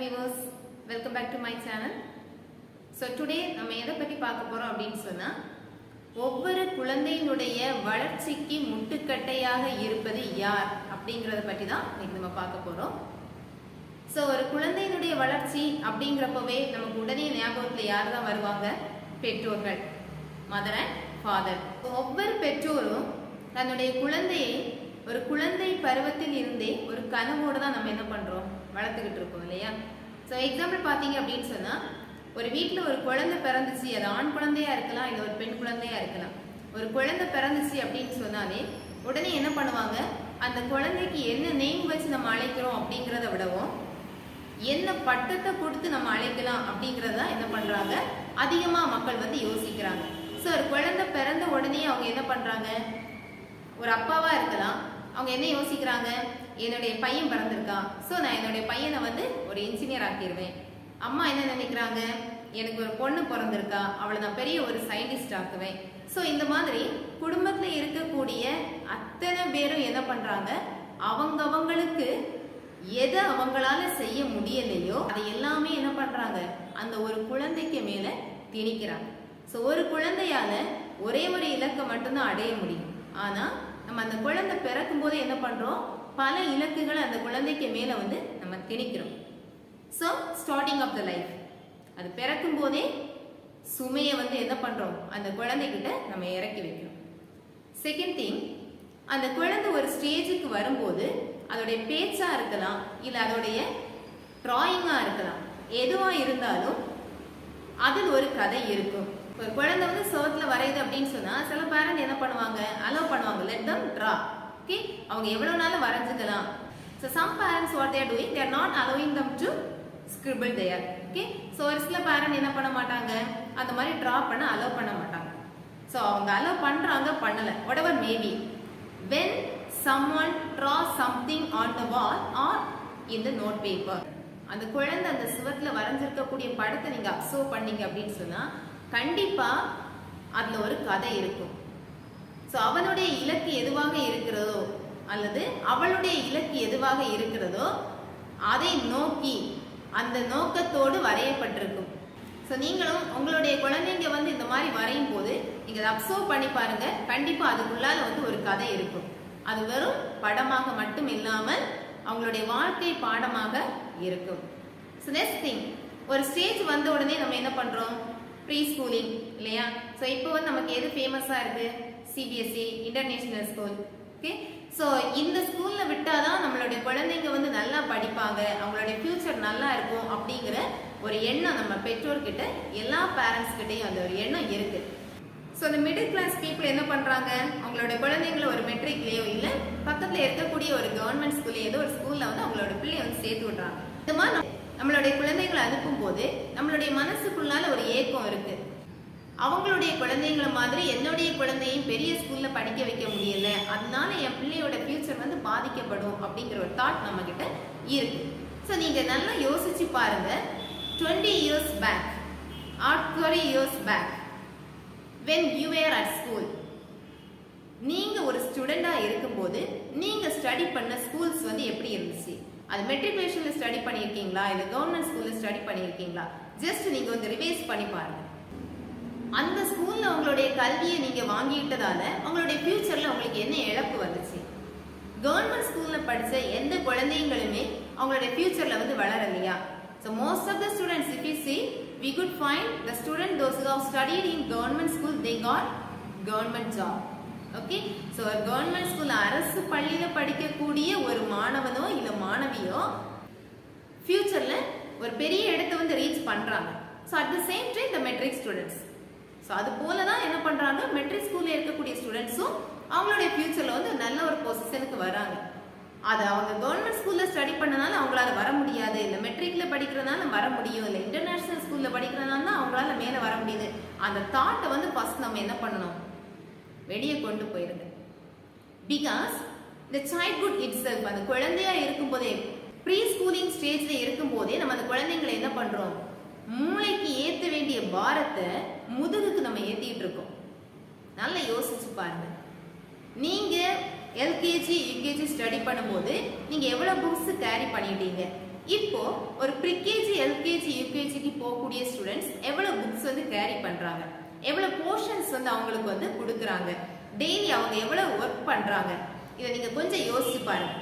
Viewers welcome back to my channel so today நம்ம எதை பற்றி பார்க்க போகிறோம் அப்படின்னு சொன்னால் ஒவ்வொரு குழந்தையினுடைய வளர்ச்சிக்கு முட்டுக்கட்டையாக இருப்பது யார் அப்படிங்கிறத பற்றி தான் இன்னைக்கு நம்ம பார்க்க போகிறோம் ஸோ ஒரு குழந்தையினுடைய வளர்ச்சி அப்படிங்கிறப்பவே நமக்கு உடனே ஞாபகத்தில் யார் தான் வருவாங்க? பெற்றோர்கள். மதர் அண்ட் ஃபாதர் ஒவ்வொரு பெற்றோரும் தன்னுடைய குழந்தையை ஒரு குழந்தை பருவத்தில் இருந்தே ஒரு கனவோடு தான் நம்ம என்ன பண்ணுறோம் வளர்த்துக்கிட்டு இருக்கோம் இல்லையா? ஸோ எக்ஸாம்பிள் பார்த்தீங்க அப்படின்னு சொன்னால் ஒரு வீட்டில் ஒரு குழந்தை பிறந்துச்சு அது ஆண் குழந்தையா இருக்கலாம் இல்லை ஒரு பெண் குழந்தையா இருக்கலாம். ஒரு குழந்தை பிறந்துச்சு அப்படின்னு சொன்னாலே உடனே என்ன பண்ணுவாங்க? அந்த குழந்தைக்கு என்ன நேம் வச்சு நம்ம அழைக்கிறோம் அப்படிங்கிறத விடவும் என்ன பட்டத்தை கொடுத்து நம்ம அழைக்கலாம் அப்படிங்கறத என்ன பண்றாங்க? அதிகமாக மக்கள் வந்து யோசிக்கிறாங்க. ஸோ ஒரு குழந்தை பிறந்த உடனே அவங்க என்ன பண்றாங்க? ஒரு அப்பாவாக இருக்கலாம். அவங்க என்ன யோசிக்கிறாங்க? என்னுடைய பையன் பிறந்திருக்கான். ஸோ நான் என்னுடைய பையனை வந்து ஒரு இன்ஜினியர் ஆக்கிடுவேன் அம்மா என்ன நினைக்கிறாங்க? எனக்கு ஒரு பொண்ணு பிறந்திருக்கா. அவளை நான் பெரிய ஒரு சயின்டிஸ்ட் ஆக்குவேன். ஸோ இந்த மாதிரி குடும்பத்தில் இருக்கக்கூடிய அத்தனை பேரும் என்ன பண்ணுறாங்க அவங்கவங்களுக்கு எதை அவங்களால செய்ய முடியலையோ அதை எல்லாமே என்ன பண்ணுறாங்க அந்த ஒரு குழந்தைக்கு மேலே திணிக்கிறாங்க. ஸோ ஒரு குழந்தையால் ஒரே ஒரு இலக்கை மட்டும்தான் அடைய முடியும். ஆனால் நம்ம அந்த குழந்தை பிறக்கும் போதே என்ன பண்றோம்? பல இலக்குகளை அந்த குழந்தைக்கு மேல வந்து நம்ம திணிக்கிறோம். So starting of the life அது பிறக்கும் போதே சுமையை வந்து என்ன பண்றோம்? அந்த குழந்தைகிட்ட நம்ம இறக்கி வைக்கிறோம். செகண்ட் திங் அந்த குழந்தை ஒரு ஸ்டேஜுக்கு வரும்போது அதோடைய பேச்சா இருக்கலாம் இல்ல அதோடைய டிராயிங்கா இருக்கலாம். எதுவா இருந்தாலும் அதில் ஒரு கதை இருக்கும். ஒரு குழந்தை வந்து சோத்துல வரையுது அப்படின்னு சொன்னா சில பேரண்ட் என்ன பண்ணுவாங்க? அலோவ் பண்ணுவாங்க. லெட் தம் ட்ரா ஓகே அவங்க எவ்வளவு நாள் வரைஞ்சுக்கலாம். So some parents what they're doing they're not allowing them to scribble their okay so ஒரு சில பேரண்ட் என்ன பண்ண மாட்டாங்க? அந்த மாதிரி ட்ரா பண்ண அலோவ் பண்ண மாட்டாங்க. ஸோ அவங்க அலோவ் பண்றாங்க பண்ணல. Whatever maybe when someone draw something on the wall or in the note paper அந்த குழந்தை அந்த சுவத்தில் வரைஞ்சிருக்கக்கூடிய படத்தை நீங்கள் அப்சர்வ் பண்ணீங்க அப்படின்னு சொன்னால் கண்டிப்பாக அதில் ஒரு கதை இருக்கும். ஸோ அவனுடைய இலக்கு எதுவாக இருக்கிறதோ அல்லது அவளுடைய இலக்கு எதுவாக இருக்கிறதோ அதை நோக்கி அந்த நோக்கத்தோடு வரையப்பட்டிருக்கும். ஸோ நீங்களும் உங்களுடைய குழந்தைங்க வந்து இந்த மாதிரி வரையும் போது நீங்கள் அதை அப்சர்வ் பண்ணி பாருங்க. கண்டிப்பாக அதுக்குள்ளால வந்து ஒரு கதை இருக்கும். அது வெறும் படமாக மட்டும் இல்லாமல் அவங்களுடைய வாழ்க்கை பாடமாக இருக்கும். ஸோ நெக்ஸ்ட் திங் ஒரு ஸ்டேஜ் வந்த உடனே நம்ம என்ன பண்ணுறோம் ப்ரீ ஸ்கூலிங் இல்லையா? ஸோ இப்போ வந்து நமக்கு எது ஃபேமஸாக இருக்கு? CBSE international school okay so இந்த ஸ்கூல்ல விட்டாதான் நம்மளுடைய குழந்தைங்க வந்து நல்லா படிப்பாங்க. அவங்களுடைய ஃபியூச்சர் நல்லா இருக்கும் அப்படிங்கிற ஒரு எண்ணம் நம்ம பெற்றோர்கிட்ட எல்லா பேரண்ட்ஸ்கிட்டையும் அந்த ஒரு எண்ணம் இருக்கு. ஸோ இந்த மிடில் கிளாஸ் பீப்புள் என்ன பண்ணுறாங்க அவங்களோட குழந்தைங்களை ஒரு மெட்ரிக்லேயோ இல்லை பக்கத்தில் இருக்கக்கூடிய ஒரு கவர்மெண்ட் ஸ்கூல்லையோ ஏதோ ஒரு ஸ்கூலில் வந்து அவங்களோட பிள்ளைய வந்து சேர்த்து விட்றாங்க. இந்த மாதிரி நம்மளுடைய குழந்தைங்களை அனுப்பும் போது நம்மளுடைய மனசுக்குள்ளால ஒரு ஏக்கம் இருக்கு. அவங்களுடைய குழந்தைங்கள மாதிரி என்னுடைய குழந்தையும் பெரிய ஸ்கூல்ல படிக்க வைக்க முடியல. அதனால என் பிள்ளையோட ஃபியூச்சர் வந்து பாதிக்கப்படும் அப்படிங்கிற ஒரு தாட் நம்ம கிட்ட இருக்கு. ஸோ நீங்க நல்லா யோசிச்சு பாருங்க. Twenty years back or twenty years back when you were at school நீங்க ஒரு ஸ்டூடெண்டா இருக்கும்போது நீங்க ஸ்டடி பண்ண ஸ்கூல்ஸ் வந்து எப்படி இருந்துச்சு? அது மெட்ரிகுலேஷனில் ஸ்டடி பண்ணியிருக்கீங்களா? இல்லை கவர்மெண்ட் ஸ்கூலில் ஸ்டடி பண்ணியிருக்கீங்களா? ஜஸ்ட் நீங்கள் வந்து ரிவைஸ் பண்ணி பாருங்கள் அந்த ஸ்கூலில் உங்களுடைய கல்வியை நீங்கள் வாங்கிட்டதால உங்களுடைய ஃப்யூச்சரில் உங்களுக்கு என்ன இழப்பு வந்துச்சு? கவர்மெண்ட் ஸ்கூலில் படித்த எந்த குழந்தைங்களுமே அவங்களுடைய ஃப்யூச்சரில் வந்து வளரலையா? So most of the students if you see we could find the student those who have studied in government school they got government job okay so ஒரு கவர்மெண்ட் ஸ்கூல் அரசு பள்ளியில் படிக்கக்கூடிய ஒரு மாணவனோ இல்லை மாணவியோ ஃப்யூச்சரில் ஒரு பெரிய இடத்த வந்து ரீச் பண்ணுறாங்க so at the same time the matric students so அது போல தான் என்ன பண்ணுறாங்க மெட்ரிக் ஸ்கூலில் இருக்கக்கூடிய ஸ்டூடெண்ட்ஸும் அவங்களுடைய ஃப்யூச்சரில் வந்து நல்ல ஒரு பொசிஷனுக்கு வராங்க. அது அவங்க கவர்மெண்ட் ஸ்கூலில் ஸ்டடி பண்ணனால அவங்களால வர முடியாது. இல்லை மெட்ரிக்ல படிக்கிறதுனால வர முடியும். இல்லை இன்டர்நேஷனல் ஸ்கூலில் படிக்கிறதுனால தான் அவங்களால மேலே வர முடியுது. அந்த தாட்டை வந்து ஃபஸ்ட் நம்ம என்ன பண்ணணும்? வெளியே கொண்டு போயிருங்க பிகாஸ் இந்த சைல்ட்ஹுட் இட் அந்த குழந்தையா இருக்கும்போதே ப்ரீ ஸ்கூலிங் ஸ்டேஜ்ல இருக்கும்போதே நம்ம அந்த குழந்தைங்களை என்ன பண்றோம்? மூளைக்கு ஏத்த வேண்டிய பாரத்தை முதுகுக்கு நம்ம ஏத்திட்டு இருக்கோம். நல்லா யோசிச்சு பாருங்க. நீங்க எல்கேஜி யூகேஜி ஸ்டடி பண்ணும்போது நீங்க எவ்வளவு புக்ஸ் கேரி பண்ணிட்டீங்க? இப்போ ஒரு ப்ரிகேஜி எல்கேஜி யூகேஜிக்கு போகக்கூடிய ஸ்டூடெண்ட்ஸ் எவ்வளவு புக்ஸ் வந்து கேரி பண்றாங்க? எவ்வளோ போர்ஷன்ஸ் வந்து அவங்களுக்கு வந்து கொடுக்குறாங்க. டெய்லி அவங்க எவ்வளோ ஒர்க் பண்ணுறாங்க இதை நீங்கள் கொஞ்சம் யோசிச்சு பாருங்க.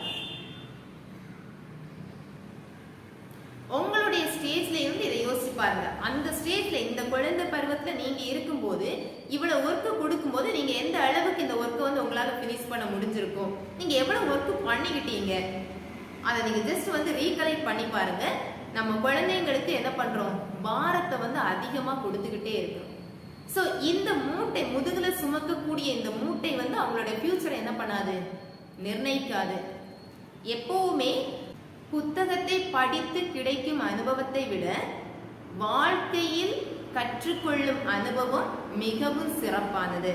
உங்களுடைய ஸ்டேஜ்ல இருந்து இதை யோசிச்சு பாருங்க. அந்த ஸ்டேஜ்ல இந்த குழந்தை பருவத்துல நீங்க இருக்கும்போது இவ்வளவு ஒர்க்கு கொடுக்கும்போது நீங்க எந்த அளவுக்கு இந்த ஒர்க்கை வந்து உங்களால ஃபினிஷ் பண்ண முடிஞ்சிருக்கும்? நீங்க எவ்வளவு ஒர்க் பண்ணிக்கிட்டீங்க? அதை நீங்க ஜஸ்ட் வந்து ரீகலெக்ட் பண்ணி பாருங்க. நம்ம குழந்தைங்களுக்கு என்ன பண்றோம்? பாரத்தை வந்து அதிகமா கொடுத்துக்கிட்டே இருக்கும். ஸோ இந்த மூட்டை முதுகில் சுமக்கக்கூடிய இந்த மூட்டை வந்து அவங்களுடைய ஃபியூச்சரை என்ன பண்ணாது? நிர்ணயிக்காது. எப்போவுமே புத்தகத்தை படித்து கிடைக்கும் அனுபவத்தை விட வாழ்க்கையில் கற்றுக்கொள்ளும் அனுபவம் மிகவும் சிறப்பானது.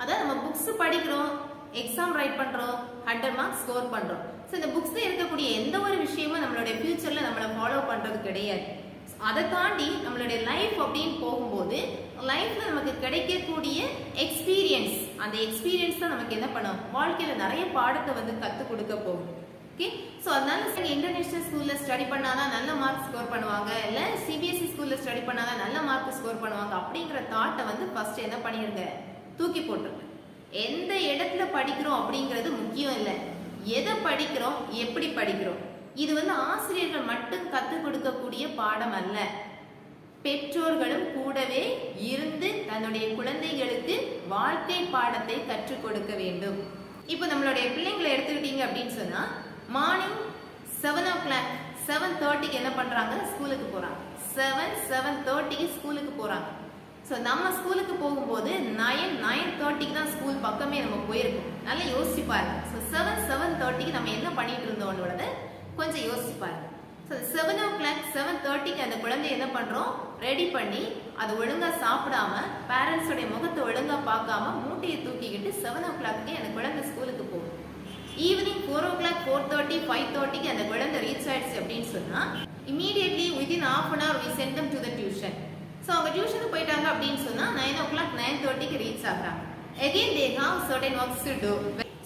அதான் நம்ம புக்ஸ் படிக்கிறோம் எக்ஸாம் ரைட் பண்றோம் ஹண்ட்ரட் மார்க்ஸ் ஸ்கோர் பண்றோம். ஸோ இந்த புக்ஸில் இருக்கக்கூடிய எந்த ஒரு விஷயமும் நம்மளுடைய ஃபியூச்சர்ல நம்மளை ஃபாலோ பண்றது கிடையாது. அதை தாண்டி நம்மளுடைய லைஃப் அப்படின்னு போகும்போது லைஃப்ல நமக்கு கிடைக்கக்கூடிய எக்ஸ்பீரியன்ஸ் அந்த எக்ஸ்பீரியன்ஸ் தான் நமக்கு என்ன பண்ணும்? வாழ்க்கையில நிறைய பாடத்தை வந்து கற்றுக் கொடுக்க போகும். ஓகே ஸோ அதனால இன்டர்நேஷனல் ஸ்கூல்ல ஸ்டடி பண்ணாதான் நல்ல மார்க் ஸ்கோர் பண்ணுவாங்க. இல்லை சிபிஎஸ்சி ஸ்கூல்ல ஸ்டடி பண்ணாதான் நல்ல மார்க் ஸ்கோர் பண்ணுவாங்க. அப்படிங்கிற தாட்டை வந்து ஃபர்ஸ்ட் என்ன பண்ணிருங்க தூக்கி போட்டுருங்க. எந்த இடத்துல படிக்கிறோம் அப்படிங்கிறது முக்கியம் இல்லை. எதை படிக்கிறோம்? எப்படி படிக்கிறோம்? இது வந்து ஆசிரியர்கள் மட்டும் கற்றுக் கொடுக்கக்கூடிய பாடம் அல்ல. பெற்றோர்களும் கூடவே இருந்து தன்னுடைய குழந்தைகளுக்கு வாழ்க்கை பாடத்தை கற்றுக் கொடுக்க வேண்டும். இப்போ நம்மளுடைய பிள்ளைங்களை எடுத்துக்கிட்டீங்க அப்படின்னு சொன்னா morning seven o'clock seven தேர்ட்டிக்கு என்ன பண்றாங்க? ஸ்கூலுக்கு போறாங்க. செவன் செவன் தேர்ட்டிக்கு ஸ்கூலுக்கு போறாங்க. ஸோ நம்ம ஸ்கூலுக்கு போகும்போது நைன் நைன் தேர்ட்டிக்கு தான் ஸ்கூல் பக்கமே நம்ம போயிருக்கோம். நல்லா யோசிச்சு பாருங்க. ஸோ செவன் செவன் தேர்ட்டிக்கு நம்ம என்ன பண்ணிட்டு இருந்தோம்ன்றத கொஞ்சம் யோசிச்சு பாருங்க. So seven o'clock seven தேர்ட்டிக்கு அந்த குழந்தைய என்ன பண்ணுறோம் ரெடி பண்ணி அது ஒழுங்காக சாப்பிடாம பேரண்ட்ஸோடைய முகத்தை ஒழுங்காக பார்க்காம மூட்டையை தூக்கிக்கிட்டு செவன் ஓ கிளாக்கு அந்த குழந்தை ஸ்கூலுக்கு போகும். Evening four o'clock four thirty five தேர்ட்டிக்கு அந்த குழந்தை ரீச் ஆயிடுச்சு அப்படின்னு சொன்னால் immediately within half an hour we sent them to the tuition so அவங்க டியூஷனுக்கு போயிட்டாங்க அப்படின்னு சொன்னால் நைன் ஓ கிளாக் நைன் தேர்ட்டிக்கு ரீச் ஆகிறாங்க. Again they have certain works to do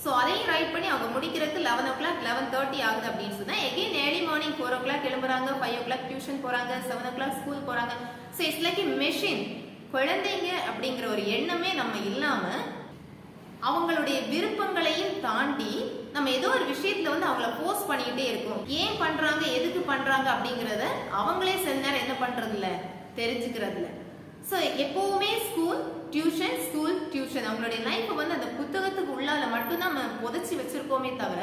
so அதையும் ரைட் பண்ணி அவங்க முடிக்கிறதுக்கு eleven o'clock eleven thirty ஆகுது அப்படின்னு சொன்னால் again early morning four o'clock கிளம்புறாங்க ஃபைவ் ஓ கிளாக் டியூஷன் போகிறாங்க செவன் ஓ கிளாக் ஸ்கூல் போகிறாங்க ஸோ இட்ஸ் லைக் மெஷின் குழந்தைங்க அப்படிங்கிற ஒரு எண்ணமே நம்ம இல்லாமல் அவங்களுடைய விருப்பங்களையும் தாண்டி நம்ம ஏதோ ஒரு விஷயத்துல வந்து அவங்கள போஸ்ட் பண்ணிக்கிட்டே இருக்கோம். ஏன் பண்றாங்க எதுக்கு பண்றாங்க அப்படிங்கிறத அவங்களே சில நேரம் என்ன பண்றது இல்லை தெரிஞ்சுக்கிறது இல்லை ஸோ எப்பவுமே ஸ்கூல் டியூஷன் ஸ்கூல் டியூஷன் அவங்களுடைய லைஃப் வந்து அந்த புத்தகத்துக்கு உள்ளால மட்டும்தான் நம்ம புதைச்சி வச்சிருக்கோமே தவிர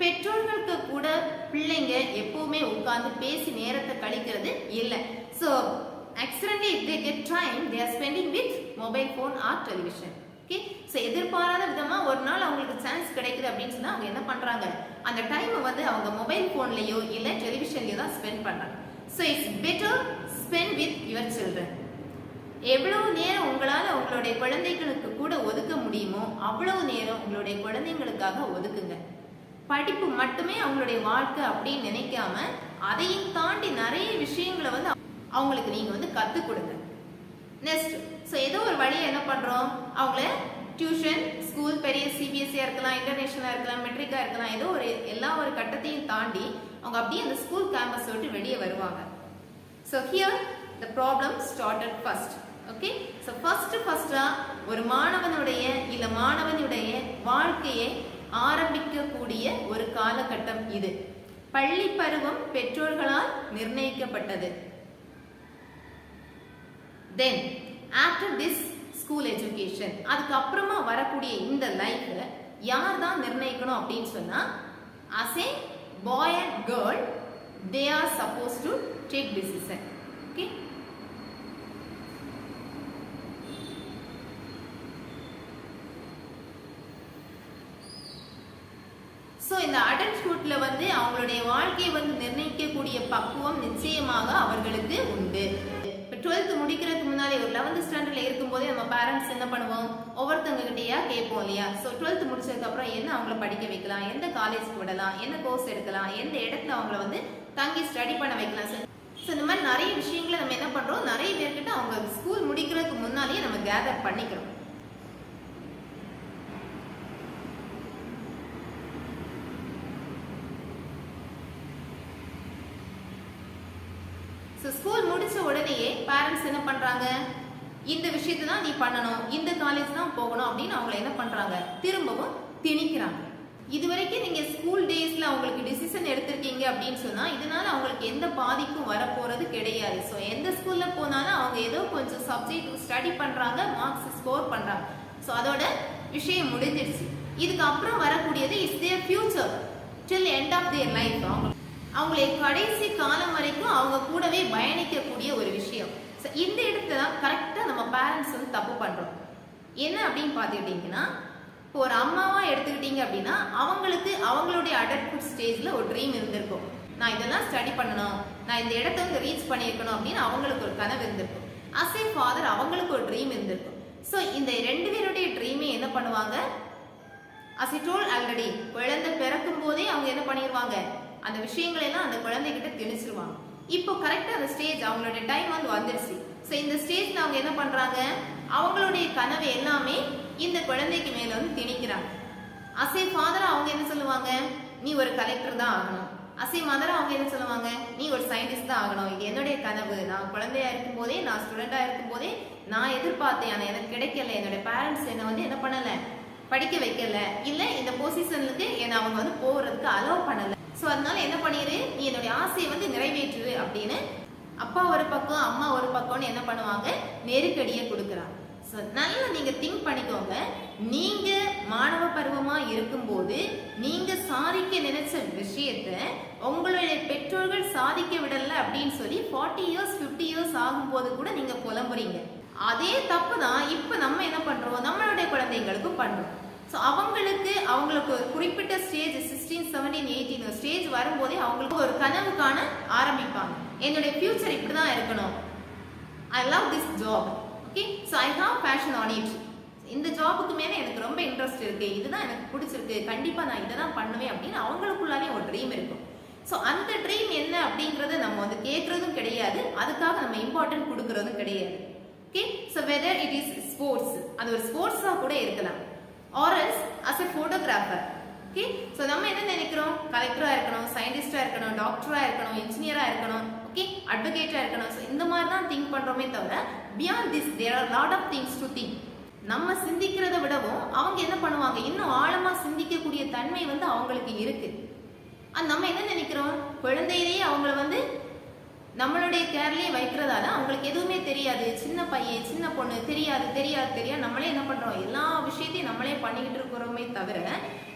பெற்றோர்களுக்கு கூட பிள்ளைங்க எப்பவுமே உட்கார்ந்து பேசி நேரத்தை கழிக்கிறது இல்லை. So accidentally if they get time they are spending with mobile phone or television. Okay so எதிர்பாராத விதமாக ஒரு நாள் அவங்களுக்கு சான்ஸ் கிடைக்குது அப்படின்னு சொன்னால் அவங்க என்ன பண்ணுறாங்க அந்த டைமை வந்து அவங்க மொபைல் ஃபோன்லேயோ இல்லை டெலிவிஷன்லேயோ தான் ஸ்பெண்ட் பண்ணுறாங்க so it's better spend with your children எவ்வளவு நேரம் உங்களால் உங்களுடைய குழந்தைகளுக்கு கூட ஒதுக்க முடியுமோ அவ்வளவு நேரம் உங்களுடைய குழந்தைங்களுக்காக ஒதுக்குங்க. படிப்பு மட்டுமே அவங்களுடைய வாழ்க்கை அப்படின்னு நினைக்காம அதையும் தாண்டி நிறைய விஷயங்களை வந்து அவங்களுக்கு நீங்க வந்து கற்றுக் கொடுங்க. நெக்ஸ்ட் ஸோ ஏதோ ஒரு வழியை என்ன பண்றோம்? அவங்கள டியூஷன் ஸ்கூல் பெரிய சிபிஎஸ்சியாக இருக்கலாம் இன்டர்நேஷனலாக இருக்கலாம் மெட்ரிக்காக இருக்கலாம் ஏதோ ஒரு எல்லா ஒரு கட்டத்தையும் தாண்டி அவங்க அப்படியே அந்த ஸ்கூல் கேம்பஸ் விட்டு வெளியே வருவாங்க. So here the problem started first okay so first ஃபஸ்ட்டாக ஒரு மாணவனுடைய இல்லை மாணவனுடைய வாழ்க்கையை ஆரம்பிக்கக்கூடிய ஒரு காலகட்டம் இது. பள்ளி பருவம் பெற்றோர்களால் நிர்ணயிக்கப்பட்டது. Then after this school education அதுக்கப்புறமா வரக்கூடிய இந்த லைஃப் யார் தான் நிர்ணயிக்கணும் அப்படின்னு சொன்னால் as a boy and girl they are suppose to take decision okay so இந்த அடல்ட்ஹுட்ல வந்து வாழ்க்கையை வந்து நிர்ணயிக்கக்கூடிய பக்குவம் நிச்சயமாக அவர்களுக்கு உண்டு. இப்போ டுவெல்த் முடிக்கிறதுக்கு முன்னாடி ஒரு லெவன்த் ஸ்டாண்டர்டில் இருக்கும்போதே நம்ம பேரண்ட்ஸ் என்ன பண்ணுவோம்? ஒவ்வொருத்தவங்க கிட்டேயா கேட்போம் இல்லையா? ஸோ டுவெல்த் முடிச்சதுக்கப்புறம் என்ன அவங்கள படிக்க வைக்கலாம்? எந்த காலேஜ் விடலாம்? என்ன கோர்ஸ் எடுக்கலாம்? எந்த இடத்துல அவங்கள வந்து தங்கி ஸ்டடி பண்ண வைக்கலாம்? சார் ஸோ இந்த மாதிரி நிறைய விஷயங்களை நம்ம என்ன பண்ணுறோம் நிறைய பேர்கிட்ட அவங்க ஸ்கூல் முடிக்கிறதுக்கு முன்னாலேயே நம்ம கேதர் பண்ணிக்கிறோம் ஸோ ஸ்கூல் முடிச்ச உடனேயே பேரண்ட்ஸ் என்ன பண்றாங்க? இந்த விஷயத்தை தான் நீ பண்ணணும். இந்த காலேஜ் தான் போகணும் அப்படின்னு அவங்கள என்ன பண்றாங்க? திரும்பவும் திணிக்கிறாங்க. இது வரைக்கும் நீங்க ஸ்கூல் டேஸ்ல அவங்களுக்கு டிசிஷன் எடுத்திருக்கீங்க அப்படின்னு சொன்னால் இதனால அவங்களுக்கு எந்த பாதிப்பும் வரப்போறது கிடையாது. ஸோ எந்த ஸ்கூலில் போனாலும் அவங்க ஏதோ கொஞ்சம் சப்ஜெக்ட் ஸ்டடி பண்றாங்க மார்க்ஸ் ஸ்கோர் பண்றாங்க. ஸோ அதோட விஷயம் முடிஞ்சிடுச்சு. இதுக்கப்புறம் வரக்கூடியது is their future till end of their life அவங்க அவங்களை கடைசி காலம் வரைக்கும் அவங்க கூடவே பயணிக்கக்கூடிய ஒரு விஷயம். இந்த இடத்துல தான் கரெக்டாக நம்ம பேரண்ட்ஸ் வந்து தப்பு பண்ணுறோம் என்ன அப்படின்னு பார்த்துக்கிட்டிங்கன்னா இப்போ ஒரு அம்மாவாக எடுத்துக்கிட்டீங்க அப்படின்னா அவங்களுக்கு அவங்களுடைய அடல்ட்ஹுட் ஸ்டேஜில் ஒரு ட்ரீம் இருந்திருக்கும். நான் இதெல்லாம் ஸ்டடி பண்ணணும் நான் இந்த இடத்த வந்து ரீச் பண்ணியிருக்கணும் அப்படின்னு அவங்களுக்கு ஒரு கனவு இருந்திருக்கும். அஸ் ஏ ஃபாதர் அவங்களுக்கு ஒரு ட்ரீம் இருந்திருக்கும். ஸோ இந்த ரெண்டு பேருடைய ட்ரீமே என்ன பண்ணுவாங்க? அஸ் டோல் ஆல்ரெடி குழந்தை பிறக்கும் போதே அவங்க என்ன பண்ணிடுவாங்க அந்த விஷயங்களெல்லாம் அந்த குழந்தைகிட்ட திணிச்சிருவாங்க. இப்போ கரெக்டாக அந்த ஸ்டேஜ் அவங்களுடைய டைம் வந்து வந்துருச்சு. ஸோ இந்த ஸ்டேஜில் அவங்க என்ன பண்ணுறாங்க அவங்களுடைய கனவு எல்லாமே இந்த குழந்தைக்கு மேலே வந்து திணிக்கிறாங்க. அசே ஃபாதராக அவங்க என்ன சொல்லுவாங்க? நீ ஒரு கலெக்டர் தான் ஆகணும். அசே மதரா அவங்க என்ன சொல்லுவாங்க? நீ ஒரு சயின்டிஸ்ட் தான் ஆகணும். இது என்னுடைய கனவு. நான் குழந்தையா இருக்கும் போதே நான் ஸ்டூடெண்டாக இருக்கும் போதே நான் எதிர்பார்த்தேன். ஆனால் எனக்கு கிடைக்கல. என்னுடைய பேரண்ட்ஸ் என்னை வந்து என்ன பண்ணலை? படிக்க வைக்கல. இல்லை இந்த பொசிஷனுக்கு என்னை அவங்க வந்து போகிறதுக்கு அலோவ் பண்ணலை. ஸோ அதனால என்ன பண்ணிடு நீ என்னுடைய ஆசையை வந்து நிறைவேற்று அப்படின்னு அப்பா ஒரு பக்கம் அம்மா ஒரு பக்கம்னு என்ன பண்ணுவாங்க? நெருக்கடியை கொடுக்குறாங்க. ஸோ நல்லா நீங்கள் திங்க் பண்ணிக்கோங்க. நீங்கள் மாணவ பருவமாக இருக்கும்போது நீங்கள் சாதிக்க நினைச்ச விஷயத்த உங்களுடைய பெற்றோர்கள் சாதிக்க விடல அப்படின்னு சொல்லி ஃபார்ட்டி இயர்ஸ் ஃபிஃப்டி இயர்ஸ் ஆகும்போது கூட நீங்கள் புலம்புறீங்க. அதே தப்பு தான் இப்போ நம்ம என்ன பண்ணுறோம் நம்மளுடைய குழந்தைங்களுக்கும் பண்ணுறோம் ஸோ அவங்களுக்கு அவங்களுக்கு ஒரு குறிப்பிட்ட stage sixteen seventeen eighteen stage வரும்போதே அவங்களுக்கு ஒரு கனவு காண ஆரம்பிப்பாங்க. என்னுடைய ஃபியூச்சர் இப்படி தான் இருக்கணும். I love this job okay so I have passion on it இந்த ஜாபுக்கு மேலே எனக்கு ரொம்ப இன்ட்ரெஸ்ட் இருக்கு. இதுதான் எனக்கு பிடிச்சிருக்கு. கண்டிப்பாக நான் இதை தான் பண்ணுவேன் அப்படின்னு அவங்களுக்குள்ளாலே ஒரு ட்ரீம் இருக்கும். ஸோ அந்த ட்ரீம் என்ன அப்படிங்கிறத நம்ம வந்து கேட்குறதும் கிடையாது. அதுக்காக நம்ம இம்பார்ட்டன்ட் கொடுக்குறதும் கிடையாது. Okay so whether it is sports அது ஒரு ஸ்போர்ட்ஸாக கூட இருக்கலாம். Or is as a photographer okay so நம்ம என்ன நினைக்கிறோம்? கலெக்டராக இருக்கணும் சயின்டிஸ்டாக இருக்கணும் டாக்டராக இருக்கணும் இன்ஜினியராக இருக்கணும். ஓகே அட்வொகேட்டாக இருக்கணும். ஸோ இந்த மாதிரி தான் திங்க் பண்ணுறோமே தவிர beyond this there are lot of things to think நம்ம சிந்திக்கிறத விடவும் அவங்க என்ன பண்ணுவாங்க? இன்னும் ஆழமாக சிந்திக்கக்கூடிய தன்மை வந்து அவங்களுக்கு இருக்குது அது நம்ம என்ன நினைக்கிறோம்? குழந்தையிலேயே அவங்கள வந்து நம்மளுடைய கேர்லேயே வைக்கிறதால அவங்களுக்கு எதுவுமே தெரியாது. சின்ன பையன் சின்ன பொண்ணு தெரியாது தெரியாது தெரியாது. நம்மளே என்ன பண்றோம்? எல்லா விஷயத்தையும் நம்மளே பண்ணிக்கிட்டு இருக்கிறோமே தவிர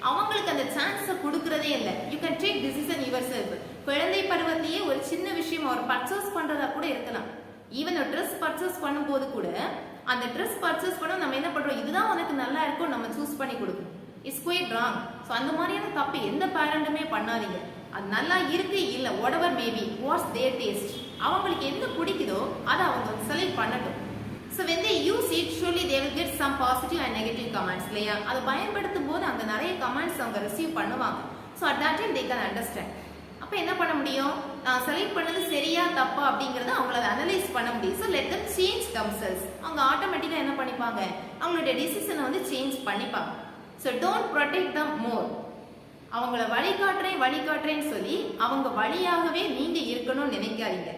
அவங்களுக்கு அந்த சான்ஸை கொடுக்கறதே இல்லை. You can take decision yourself குழந்தை பருவத்திலேயே ஒரு சின்ன விஷயம் ஒரு பர்ச்சேஸ் பண்றதா கூட இருக்கலாம். ஈவன் ஒரு ட்ரெஸ் பர்ச்சேஸ் பண்ணும்போது கூட அந்த ட்ரெஸ் பர்ச்சேஸ் பண்ண நம்ம என்ன பண்றோம்? இதுதான் உனக்கு நல்லா இருக்கும் நம்ம சூஸ் பண்ணி கொடுக்கணும். இட்ஸ் குயிட் ராங் ஸோ அந்த மாதிரியான தப்பு எந்த பேரண்ட்டுமே பண்ணாதீங்க. அது நல்லா இருக்கு இல்லை whatever maybe what's their taste அவங்களுக்கு என்ன பிடிக்குதோ அதை அவங்க செலக்ட் பண்ணட்டும். So when use it surely they will get some positive and negative இல்லையா? அதை பயன்படுத்தும் போது அங்கே நிறைய கமெண்ட்ஸ் அவங்க ரிசீவ் பண்ணுவாங்க. So at that time they can understand அப்போ என்ன பண்ண முடியும்? நான் செலக்ட் பண்ணது சரியா தப்பா அப்படிங்கறத அவங்கள அனலைஸ் பண்ண முடியும். So let them change themselves. அவங்க ஆட்டோமேட்டிக்காக என்ன பண்ணிப்பாங்க? அவங்களுடைய டிசிஷனை வந்து சேஞ்ச் பண்ணிப்பாங்க. So don't protect them more அவங்கள வழிகாட்டுறேன் வழிகாட்டுறேன்னு சொல்லி அவங்க வழியாகவே நீங்க இருக்கணும்னு நினைக்காதீங்க.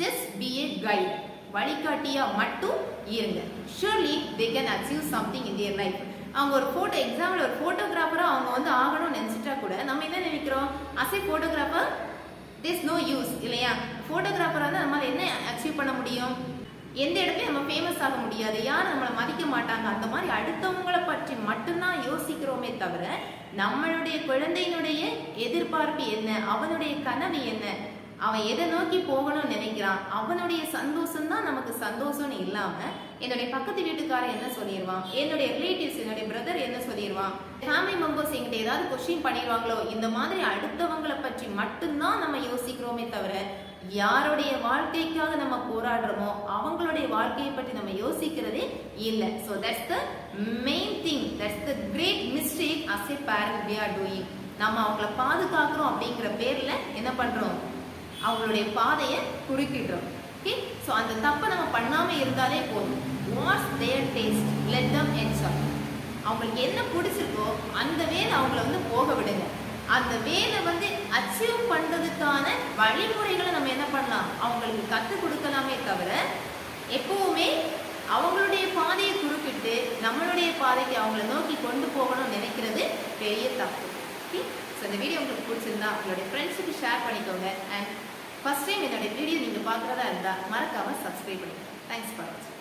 ஜஸ்ட் பி ஏ கைட் வழிகாட்டியா மட்டும் இருங்க. Surely they can achieve something in their life அவங்க ஒரு ஃபோட்டோ எக்ஸாம்பிள் ஒரு ஃபோட்டோகிராஃபராக அவங்க வந்து ஆகணும்னு நினச்சிட்டா கூட நம்ம என்ன நினைக்கிறோம்? As a photographer this no use இல்லையா? ஃபோட்டோகிராஃபராக வந்து நம்மளால் என்ன அச்சீவ் பண்ண முடியும்? எந்த இடத்துலையும் நம்ம ஃபேமஸ் ஆக முடியாது. யாரும் நம்மளை மதிக்க மாட்டாங்க. அந்த மாதிரி அடுத்தவங்களை பற்றி மட்டும்தான் யோசிக்கிறோமே தவிர நம்மளுடைய குழந்தையினுடைய எதிர்பார்ப்பு என்ன? அவனுடைய கனவு என்ன? அவன் எதை நோக்கி போகணும்னு நினைக்கிறான்? அவனுடைய சந்தோஷம் தான் நமக்கு சந்தோஷம்னு இல்லாம என்னுடைய பக்கத்து வீட்டுக்காரன் என்ன சொல்லிடுவான் என்னுடைய ரிலேட்டிவ்ஸ் என்னுடைய பிரதர் என்ன சொல்லிடுவான் ஃபேமிலி மெம்பர்ஸ் எங்கிட்ட ஏதாவது கொஸ்டின் பண்ணிடுவாங்களோ? இந்த மாதிரி அடுத்தவங்களை பற்றி மட்டும்தான் நம்ம யோசிக்கிறோமே தவிர யாருடைய வாழ்க்கைக்காக நம்ம போராடுறோமோ அவங்களுடைய வாழ்க்கையை பற்றி நம்ம யோசிக்கிறதே இல்லை. So that's the main thing that's the great mistake as a parent we are doing நம்ம அவங்கள பாதுகாக்கிறோம் அப்படிங்கிற பேரில் என்ன பண்ணுறோம் அவங்களுடைய பாதையை குறுக்கிடுறோம். ஓகே ஸோ அந்த தப்பை நம்ம பண்ணாமல் இருந்தாலே போதும். What's their taste let them enjoy அவங்களுக்கு என்ன பிடிச்சிருக்கோ அந்த வேலை அவங்கள வந்து போக விடுங்க. அந்த வேலை வந்து அச்சீவ் பண்ணுறதுக்கான வழிமுறைகளை நம்ம என்ன பண்ணலாம்? அவங்களுக்கு கற்றுக் கொடுக்கலாமே தவிர எப்பவுமே அவங்களுடைய பாதையை குறுக்கிட்டு நம்மளுடைய பாதைக்கு அவங்கள நோக்கி கொண்டு போகணும்னு நினைக்கிறது பெரிய தப்பு. ஓகே ஸோ இந்த வீடியோ உங்களுக்கு பிடிச்சிருந்தா உங்களுடைய ஃப்ரெண்ட்ஸுக்கு ஷேர் பண்ணிக்கோங்க. அண்ட் ஃபர்ஸ்ட் டைம் என்னுடைய வீடியோ நீங்கள் பார்க்குறதா இருந்தால் மறக்காமல் சப்ஸ்கிரைப் பண்ணிக்கோங்க. தேங்க்ஸ் ஃபார் வாட்சிங்